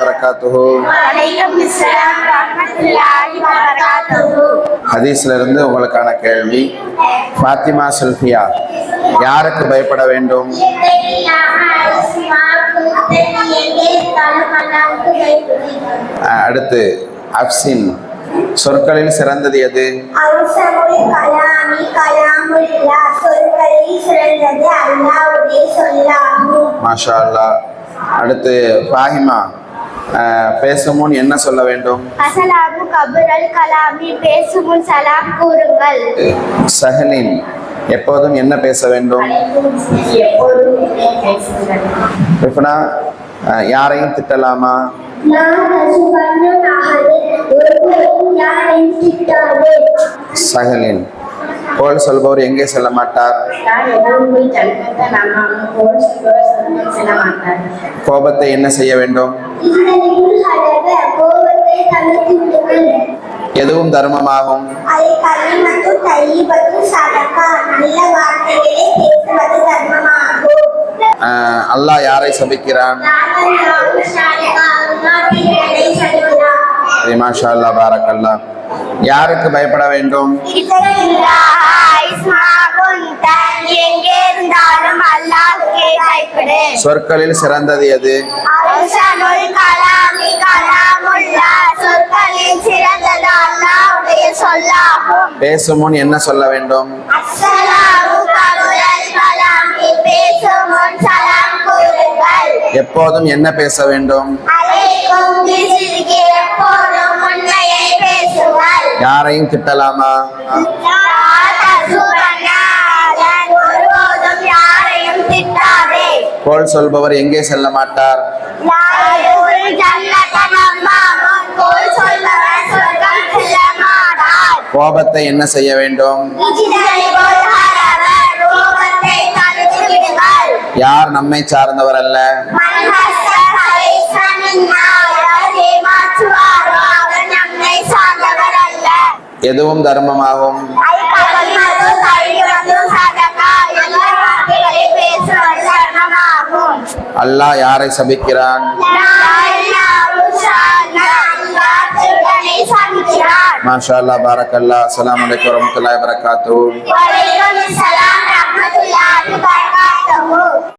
வரகாத்துஹு வலைக்கம் அஸ்ஸலாம் வரஹ்மத்துல்லாஹி வபரகாத்துஹு ஹதீஸ்ல இருந்து உங்களுக்கான கேள்வி. ஃபாத்திமா சுல்ஃபியா யாருக்கு பயப்பட வேண்டும்? அடுத்து அப்சின் சொற்களில் சிறந்தது எது? மாஷா அல்லாஹ். அடுத்து ஃபாஹிமா அஹ் பேசும் முன் என்ன சொல்ல வேண்டும்? அஸ்ஸலாமு கபுரல் கலாமி பேசும் முன் சலாம் கூறுங்கள். சஹலின் எப்போதும் என்ன பேச வேண்டும்? அஹ் யாரையும் திட்டலாமா? சஹலின் கோல் சொல்பவர் எங்கே செல்ல மாட்டார்? கோபத்தை என்ன செய்ய வேண்டும்? எதுவும் தர்மமாகும். அல்லாஹ் யாரை சபிக்கிறான்? சரி, மாஷா அல்லாஹ் பாரக் அல்லாஹ் யாருக்கு பயப்பட வேண்டும்? சொற்களில் சிறந்தது எது? பேசும் முன் என்ன சொல்ல வேண்டும்? எப்போதும் என்ன பேச வேண்டும்? யாரையும் திட்டலாமா? கோல் சொல்பவர் எங்கே செல்ல மாட்டார்? கோபத்தை என்ன செய்ய வேண்டும்? யார் நம்மை சார்ந்தவர் அல்ல? எதுவும் தர்மமாகும். அல்லாஹ் யாரை சபிக்கிறான்? மாஷா அல்லாஹ் பாரக் அல்லாஹ் அஸ்ஸலாமு அலைக்கும் வரமத்துல்லாஹி